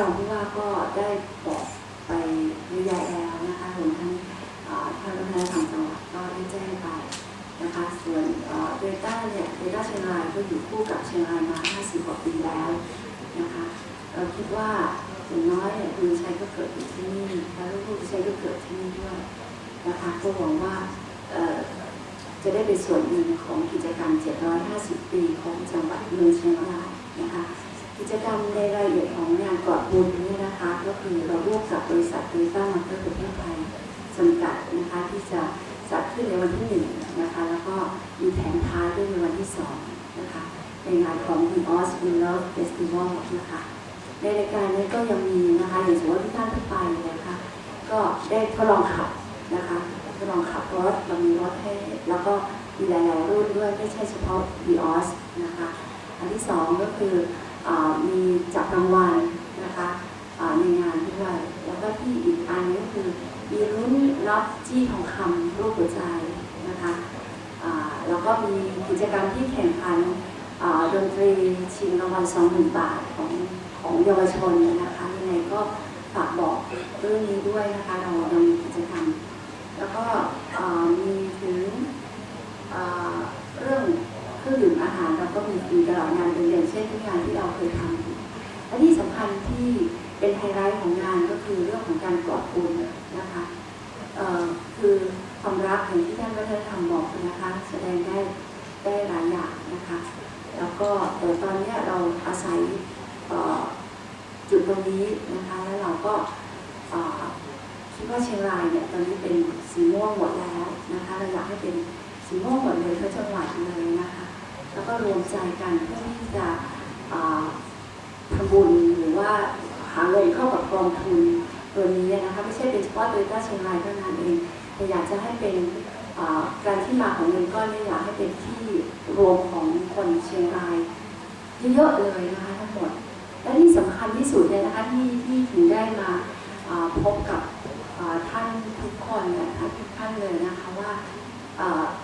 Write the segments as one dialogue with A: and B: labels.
A: รองผู้ว่าก็ได้บอกไปเยอะแยแล้วนะคะรวมทั้งเอ่างวัฒนธรรมจังหวัดก็ได้แจ้งไปนะคะ ส่วนเดต้าเนี่ยเดต้าเชียงรายก็อยู่คู่กับเชียงรายมา 50 กว่าปีแล้วนะคะเราคิดว่าอย่างน้อยเนี่ยคุณชัยก็เกิดอยู่ที่นี่แล้วลูกๆชัยก็เกิดที่นี่ด้วยนะคะก็หวังว่าจะได้เป็นส่วนหนึ่งของกิจกรรม 750 ปีของจังหวัดเมืองเชียงราย จกรรมในรายละเอียดของงานกอดบุญนี้นะคะ ก็คือเราร่วมกับบริษัทโตโยต้ามอเตอร์ประเทศไทยจำกัดนะคะที่จะจัดขึ้นในวันที่หนึ่งนะคะแล้วก็มีแถมท้ายด้วยในวันที่สองนะคะในงานของ The Oz We Love Festival นะคะในรายการนี้ก็ยังมีนะคะอย่างสมมติว่าทุกท่านที่ไปนะคะก็ได้ทดลองขับนะคะทดลองขับรถเรามีรถให้แล้วก็มีหลายๆรุ่นด้วยไม่ใช่เฉพาะ v ีออสนะคะอันที่สองก็คือ มีจับรางวัลนะคะในงานด้วย แล้วก็ที่อีกอันนึงก็คือมีรุ่นรับจี้ทองคำรูปหัวใจนะคะแล้วก็มีกิจกรรมที่แข่งขันดนตรีชิงรางวัล20,000บาทของของเยาวชนนะคะยังไงก็ฝากบอกเรื่องนี้ด้วยนะคะเราเรามีกิจกรรม แล้วก็มีถึงอ่าเรื่องเครื่องดื่มอาหารเราก็มีฟรีตลอดงานเป็นอย่างเช่นทุกงานที่เราเคยทำและที่สำคัญที่เป็นไฮไลท์ของงานก็คือเรื่องของการกอดบุญนะคะคือความรักอย่างที่ท่านวัฒนธรรมบอกนะคะ แสดงได้ได้หลายอย่างนะคะ แล้วก็แต่ตอนนี้เราอาศัยจุดตรงนี้นะคะ แล้วเราก็คิดว่าเชียงรายเนี่ยตอนนี้เป็นสีม่วงหมดแล้วนะคะเราอยากให้เป็นสีม่วงหมดเลยทั้งจังหวัดเลยนะคะ แล้วก็รวมใจกันเพื่อที่จะทำบุญหรือว่าหาเงินเข้ากับกองทุนตัวนี้นะคะไม่ใช่เป็นเฉพาะโดยต้าเชียงรายเท่านั้นเองแต่อยากจะให้เป็นการที่มาของเงินก้อนนี้อยากให้เป็นที่รวมของคนเชียงรายเยอะเลยนะคะทั้งหมดและที่สำคัญที่สุดเนี่ยนะคะที่ที่ถึงได้มาพบกับท่านทุกคนเนี่ยท่านทุกท่านเลยนะคะว่า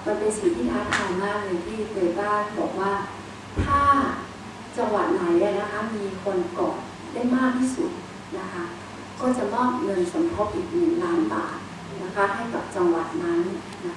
A: มันเป็นสิ่งที่ท้าทายมากเลยที่เบบ้าบอกว่า ถ้าจังหวัดไหนนะคะมีคนกาะได้มากที่สุดนะคะ ก็จะมอบเงินสมทบอีกหนึ่งล้านบาทนะคะให้กับจังหวัดนั้นนะ